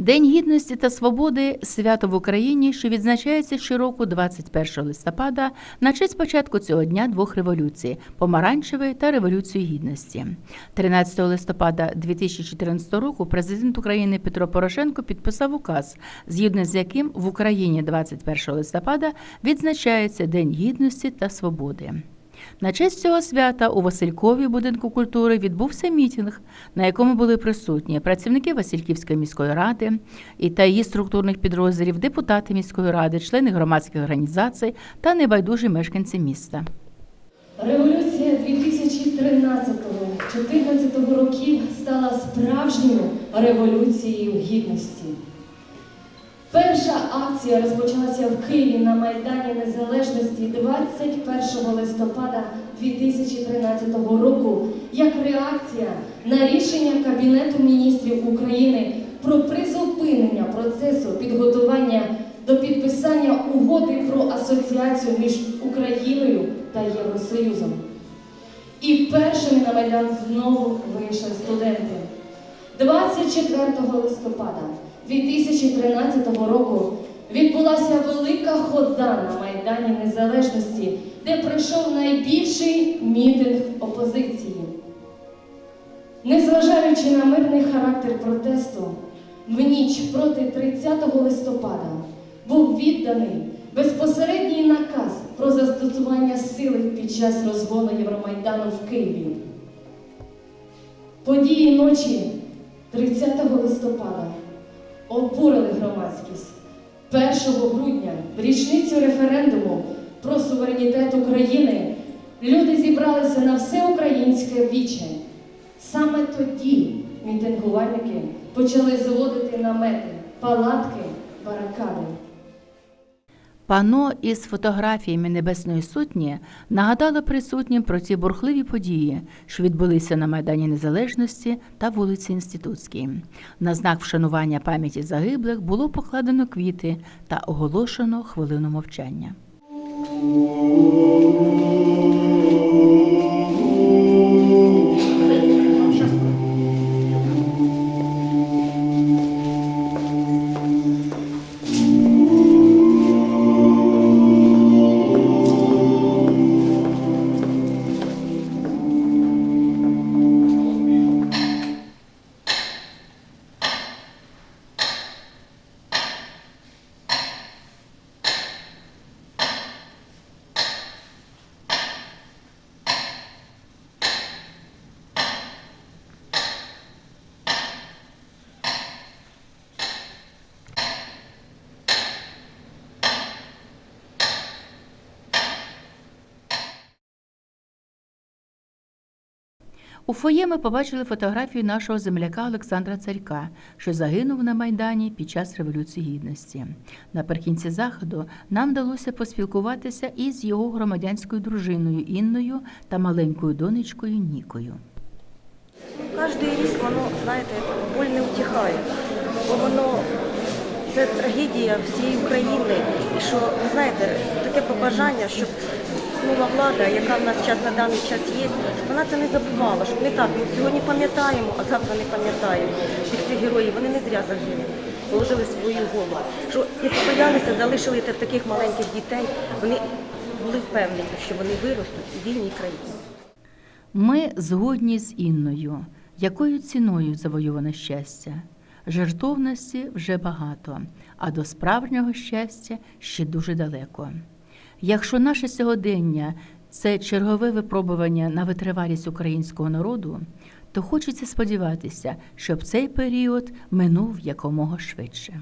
День гідності та свободи свято в Україні, що відзначається щороку 21 листопада, на честь початку цього дня двох революцій помаранчевої та революції гідності. 13 листопада 2014 року президент України Петро Порошенко підписав указ, згідно з яким в Україні 21 листопада відзначається День гідності та свободи. На честь цього свята у Василькові будинку культури відбувся мітинг, на якому були присутні працівники Васильківської міської ради і та її структурних підрозділів, депутати міської ради, члени громадських організацій та небайдужі мешканці міста. Революція 2013-14 років стала справжньою революцією гідності. Перша акція розпочалася в Києві на Майдані Незалежності 21 листопада 2013 року як реакція на рішення Кабінету міністрів України про призупинення процесу підготування до підписання угоди про асоціацію між Україною та Євросоюзом. І першими на Майдан знову вийшли студенти. 24 листопада 2013 року відбулася велика хода на Майдані Незалежності, де пройшов найбільший мітинг опозиції. Незважаючи на мирний характер протесту, в ніч проти 30 листопада був відданий безпосередній наказ про застосування сили під час розгону Євромайдану в Києві. Події ночі 30 листопада обурили громадськість. 1 грудня, в річницю референдуму про суверенітет України, люди зібралися на всеукраїнське віче. Саме тоді мітингувальники почали зводити намети, палатки, барикади. Пано із фотографіями Небесної Сотні нагадало присутнім про ці бурхливі події, що відбулися на Майдані Незалежності та вулиці Інститутській. На знак вшанування пам'яті загиблих було покладено квіти та оголошено хвилину мовчання. У фоє ми побачили фотографію нашого земляка Олександра Царька, що загинув на Майдані під час Революції Гідності. Наприкінці заходу нам вдалося поспілкуватися із його громадянською дружиною Інною та маленькою донечкою Нікою. Кожен рік воно, знаєте, боль не утихає, бо воно це трагедія всієї України. І що, знаєте, таке побажання, щоб нова влада, яка в нас зараз на даний час є, вона це не забувала, щоб не так, ми сьогодні пам'ятаємо, а завтра не пам'ятаємо. Всіх цих героїв, вони не зря загинули, положили свою голову. Що не побоялися, залишили таких маленьких дітей, вони були впевнені, що вони виростуть у вільній країні. Ми згодні з Інною, якою ціною завоюване щастя. Жертовності вже багато, а до справжнього щастя ще дуже далеко. Якщо наше сьогодення це чергове випробування на витривалість українського народу, то хочеться сподіватися, щоб цей період минув якомога швидше.